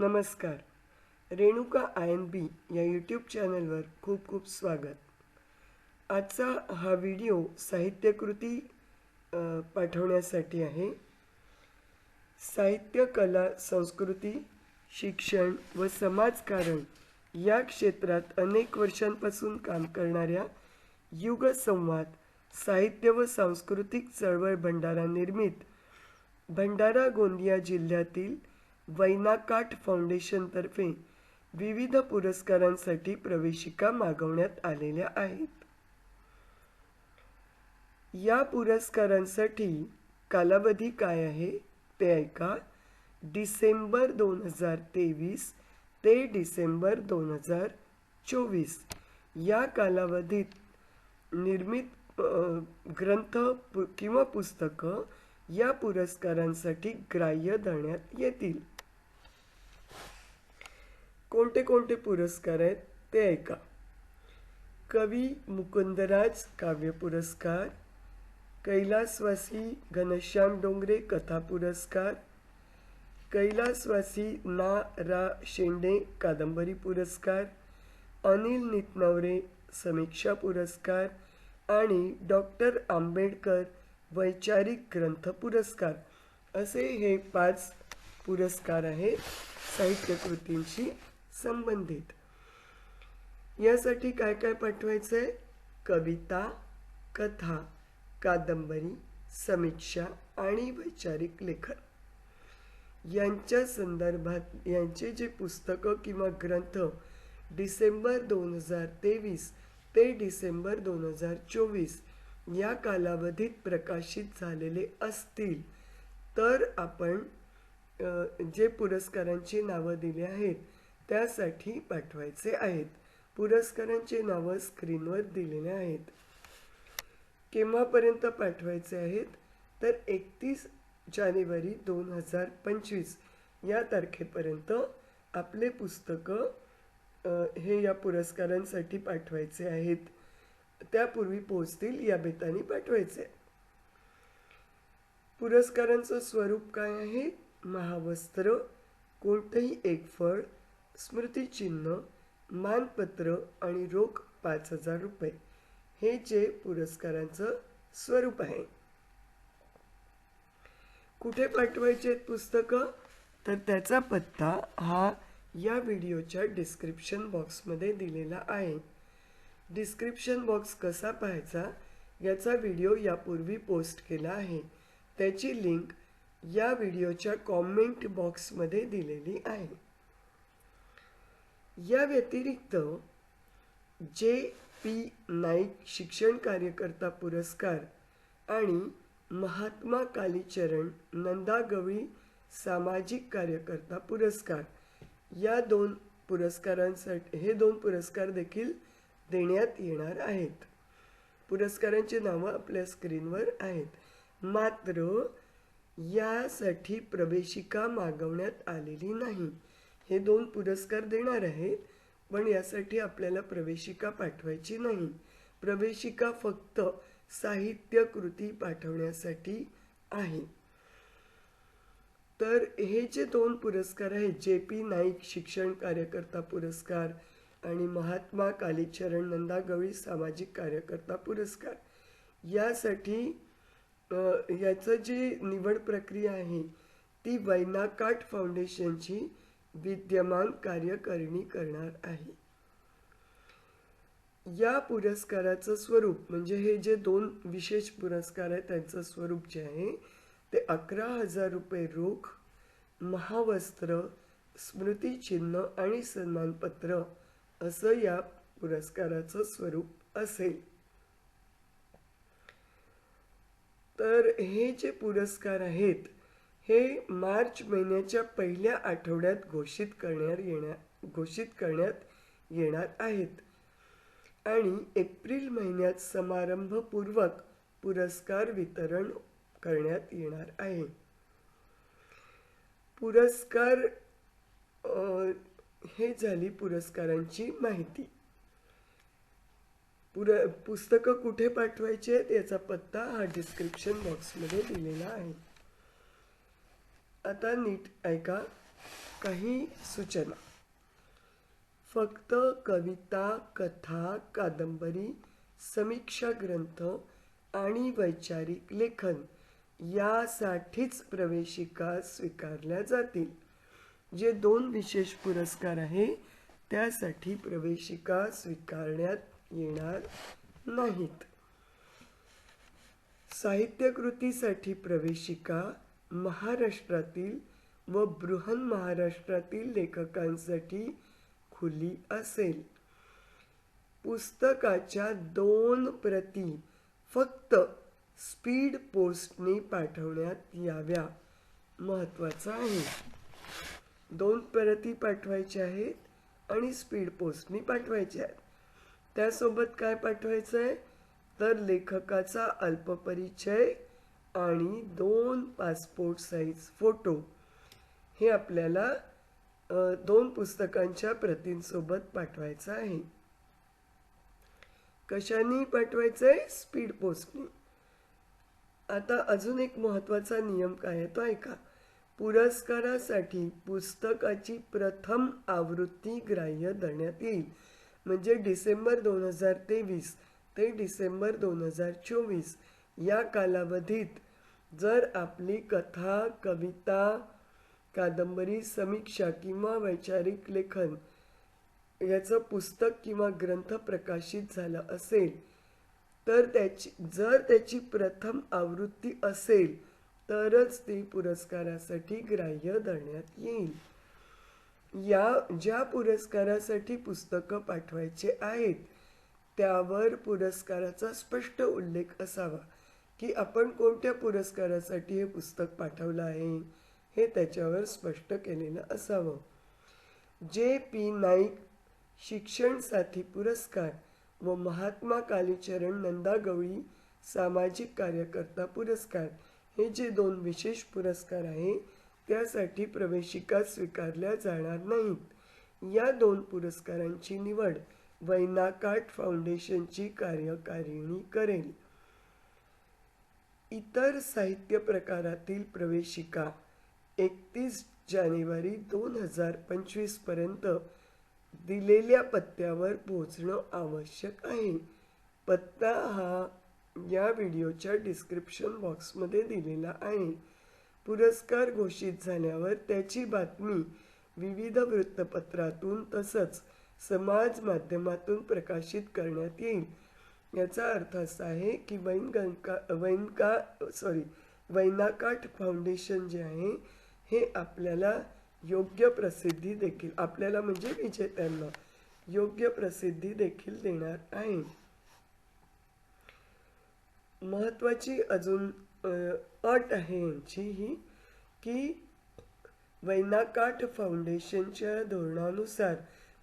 नमस्कार. Renuka I N बी या YouTube चॅनलवर खूप खूप स्वागत. आजचा हा व्हिडिओ साहित्यकृती पाठवण्यासाठी आहे. साहित्य कला संस्कृती शिक्षण व समाजकारण या क्षेत्रात अनेक वर्षांपासून काम करणाऱ्या युगसंवाद साहित्य व सांस्कृतिक चळवळ भंडारा निर्मित भंडारा गोंदिया जिल्ह्यातील वैनाकाठ फाउंडेशनतर्फे विविध पुरस्कारांसाठी प्रवेशिका मागवण्यात आलेल्या आहेत. या पुरस्कारांसाठी कालावधी काय आहे ते ऐका. डिसेंबर दोन हजार तेवीस ते डिसेंबर दोन हजार चोवीस या कालावधीत निर्मित ग्रंथ पु किंवा पुस्तकं या पुरस्कारांसाठी ग्राह्य धरण्यात येतील. कोणते कोणते पुरस्कार आहेत ते ऐका. कवी मुकुंदराज काव्य पुरस्कार कैलासवासी घनश्याम डोंगरे कथा पुरस्कार कैलासवासी ना रा शेंडे कादंबरी पुरस्कार अनिल नितनवरे समीक्षा पुरस्कार आणि डॉक्टर आंबेडकर वैचारिक ग्रंथ पुरस्कार. असे हे पाच पुरस्कार आहेत साहित्यकृतींशी संबंधित. यासाठी काय काय पाठवायचं आहे कविता कथा कादंबरी समीक्षा आणि वैचारिक लेखन. यांच्या संदर्भात यांचे जे पुस्तकं किंवा ग्रंथ डिसेंबर दोन हजार तेवीस ते डिसेंबर दोन हजार चोवीस या कालावधीत प्रकाशित झालेले असतील तर आपण जे पुरस्कारांची नावं दिली आहेत त्यासाठी पाठवायचे आहेत. पुरस्कारांची नावं स्क्रीनवर दिलेले आहेत. केव्हापर्यंत पाठवायचे आहेत? तर एकतीस जानेवारी दोन हजार पंचवीस या तारखेपर्यंत आपले पुस्तकं हे या पुरस्कारांसाठी पाठवायचे आहेत. त्यापूर्वी पोहोचतील या बेताने पाठवायचे. पुरस्कारांचं स्वरूप काय आहे? महावस्त्र कोणतंही एक फळ स्मृतिचिन्ह मानपत्र आणि रोख पाच हजार रुपये. हे जे पुरस्कारांचं स्वरूप आहे. कुठे पाठवायचे आहेत पुस्तकं? तर त्याचा पत्ता हा या व्हिडिओच्या डिस्क्रिप्शन बॉक्समध्ये दिलेला आहे. डिस्क्रिप्शन बॉक्स कसा पाहायचा? याचा व्हिडिओ यापूर्वी पोस्ट केला आहे. त्याची लिंक या व्हिडिओच्या कॉमेंट बॉक्समध्ये दिलेली आहे. या व्यतिरिक्त जे पी नाईक शिक्षण कार्यकर्ता पुरस्कार आणि महात्मा कालीचरण नंदा गवळी सामाजिक कार्यकर्ता पुरस्कार या दोन पुरस्कारांसाठी हे दोन पुरस्कार देखील देण्यात येणार आहेत. पुरस्कारांची नावं आपल्या स्क्रीनवर आहेत. मात्र यासाठी प्रवेशिका मागवण्यात आलेली नाही. हे दोन पुरस्कार देणार आहेत पण यासाठी आपल्याला प्रवेशिका पाठवायची नाही. प्रवेशिका फक्त साहित्य कृती पाठवण्यासाठी आहे. तर हे जे दोन पुरस्कार आहेत जे पी नाईक शिक्षण कार्यकर्ता पुरस्कार आणि महात्मा कालीचरण नंदा गवळी सामाजिक कार्यकर्ता पुरस्कार यासाठी याचं जी निवड प्रक्रिया आहे ती वैनाकाठ फाउंडेशनची विद्यमान कार्यकारिणी करणार आहे. या पुरस्काराचं स्वरूप म्हणजे हे जे दोन विशेष पुरस्कार आहेत त्यांचं स्वरूप जे आहे ते अकरा हजार रुपये रोख महावस्त्र स्मृतिचिन्ह आणि सन्मानपत्र असं या पुरस्काराचं स्वरूप असेल. तर हे जे पुरस्कार आहेत हे मार्च महिन्याच्या पहिल्या आठवड्यात घोषित करण्यात येणार घोषित करण्यात येणार आहेत. आणि एप्रिल महिन्यात समारंभपूर्वक पुरस्कार वितरण करण्यात येणार आहे. पुरस्कार हे झाली पुरस्कारांची माहिती. पुर पुस्तकं कुठे पाठवायची आहेत याचा पत्ता हा डिस्क्रिप्शन बॉक्समध्ये दिलेला आहे. आता नीट ऐका काही सूचना. फक्त कविता कथा कादंबरी समीक्षा ग्रंथ आणि वैचारिक लेखन यासाठीच प्रवेशिका स्वीकारल्या जातील. जे दोन विशेष पुरस्कार आहे त्यासाठी प्रवेशिका स्वीकारण्यात येणार नाहीत. साहित्यकृतीसाठी प्रवेशिका महाराष्ट्रातील व बृहन महाराष्ट्रातील लेखकांसाठी खुली असेल. पुस्तकाच्या दोन प्रती फक्त स्पीड पोस्टने पाठवण्यात याव्या. महत्त्वाचं आहे. दोन प्रती पाठवायच्या आहेत आणि स्पीड पोस्टनी पाठवायच्या आहेत. त्यासोबत काय पाठवायचं आहे तर लेखकाचा अल्पपरिचय आणि दोन पासपोर्ट साईज फोटो हे आपल्याला दोन पुस्तकांच्या प्रतींसोबत पाठवायचं आहे. कशाने पाठवायचं आहे स्पीड पोस्टने आता अजून एक महत्त्वाचा नियम काय आहे तो ऐका पुरस्कारासाठी पुस्तकाची प्रथम आवृत्ती ग्राह्य धरण्यात येईल. म्हणजे डिसेंबर दोन हजार तेवीस ते डिसेंबर दोन हजार चोवीस. या कालावधीत जर आपली कथा कविता कादंबरी समीक्षा किंवा वैचारिक लेखन याचं पुस्तक किंवा ग्रंथ प्रकाशित झालं असेल तर त्याची जर त्याची प्रथम आवृत्ती असेल तरच ती पुरस्कारासाठी ग्राह्य धरण्यात येईल. या ज्या पुरस्कारासाठी पुस्तकं पाठवायचे आहेत त्यावर पुरस्काराचा स्पष्ट उल्लेख असावा. की आपण कोणत्या पुरस्कारासाठी हे पुस्तक पाठवलं आहे हे त्याच्यावर स्पष्ट केलेलं असावं. J P. नाईक शिक्षण साथी पुरस्कार व महात्मा कालीचरण नंदा गवळी सामाजिक कार्यकर्ता पुरस्कार हे जे दोन विशेष पुरस्कार आहे त्यासाठी प्रवेशिका स्वीकारल्या जाणार नाहीत. या दोन पुरस्कारांची निवड वैनाकाट फाउंडेशनची कार्यकारिणी करेल. इतर साहित्य प्रकारातील प्रवेशिका एकतीस जानेवारी दोन हजार पंचवीसपर्यंत दिलेल्या पत्त्यावर पोहोचणं आवश्यक आहे. पत्ता हा या व्हिडिओच्या डिस्क्रिप्शन बॉक्समध्ये दिलेला आहे. पुरस्कार घोषित झाल्यावर त्याची बातमी विविध वृत्तपत्रातून तसंच समाज माध्यमातून प्रकाशित करण्यात येईल. याचा अर्थ असा आहे की वैनगंका वैनका सॉरी वैनाकाठ फाउंडेशन जे आहे हे आपल्याला योग्य प्रसिद्धी देखील आपल्याला म्हणजे विजेत्यांना योग्य प्रसिद्धी देखील देणार आहे. महत्वाची अजून अट आहे यांची ही की वैनाकाठ फाउंडेशनच्या धोरणानुसार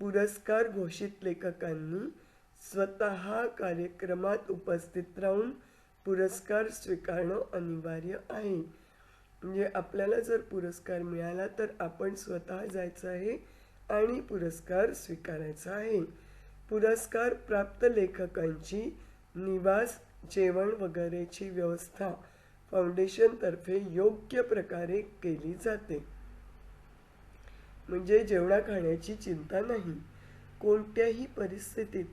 पुरस्कार घोषित लेखकांनी स्वतः कार्यक्रमात उपस्थित राहून पुरस्कार स्वीकारणं अनिवार्य आहे. म्हणजे आपल्याला जर पुरस्कार मिळाला तर आपण स्वतः जायचं आहे आणि पुरस्कार स्वीकारायचा आहे. पुरस्कार प्राप्त लेखकांची निवास जेवण वगैरेची व्यवस्था फाउंडेशनतर्फे योग्य प्रकारे केली जाते. म्हणजे जेवणा खाण्याची चिंता नाही. कोणत्याही परिस्थितीत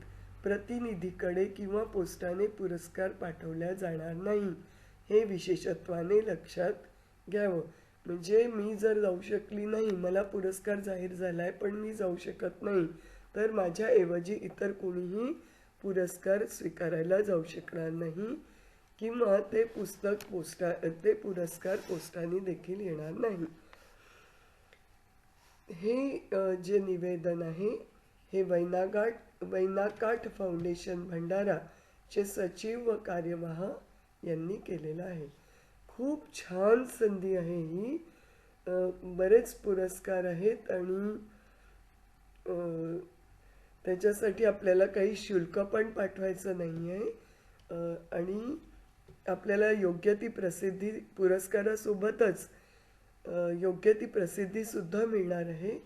प्रतिनिधीकडे किंवा पोस्टाने पुरस्कार पाठवल्या जाणार नाही हे विशेषत्वाने लक्षात घ्यावं. म्हणजे मी जर जाऊ शकली नाही मला पुरस्कार जाहीर झाला आहे पण मी जाऊ शकत नाही तर माझ्याऐवजी इतर कोणीही पुरस्कार स्वीकारायला जाऊ शकणार नाही किंवा ते पुस्तक पोस्टा ते पुरस्कार पोस्टाने देखील येणार नाही. हे जे निवेदन आहे हे वैनागाट वैनाकाठ फाउंडेशन भंडाराचे सचिव व कार्यवाह यांनी केलेलं आहे. खूप छान संधी आहे ही. बरेच पुरस्कार आहेत आणि त्याच्यासाठी आपल्याला काही शुल्क पण पाठवायचं नाही आहे आणि आपल्याला योग्य ती प्रसिद्धी पुरस्कारासोबतच योग्य ती प्रसिद्धीसुद्धा मिळणार आहे.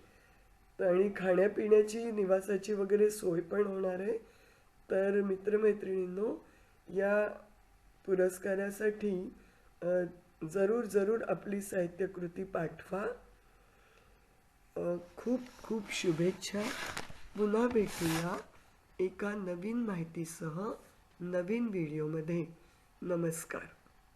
आणि खाण्यापिण्याची निवासाची वगैरे सोय पण होणार आहे. तर मित्रमैत्रिणींनो या पुरस्कारासाठी जरूर जरूर आपली साहित्यकृती पाठवा. खूप खूप शुभेच्छा. पुन्हा भेटूया एका नवीन माहितीसह नवीन व्हिडिओमध्ये. नमस्कार.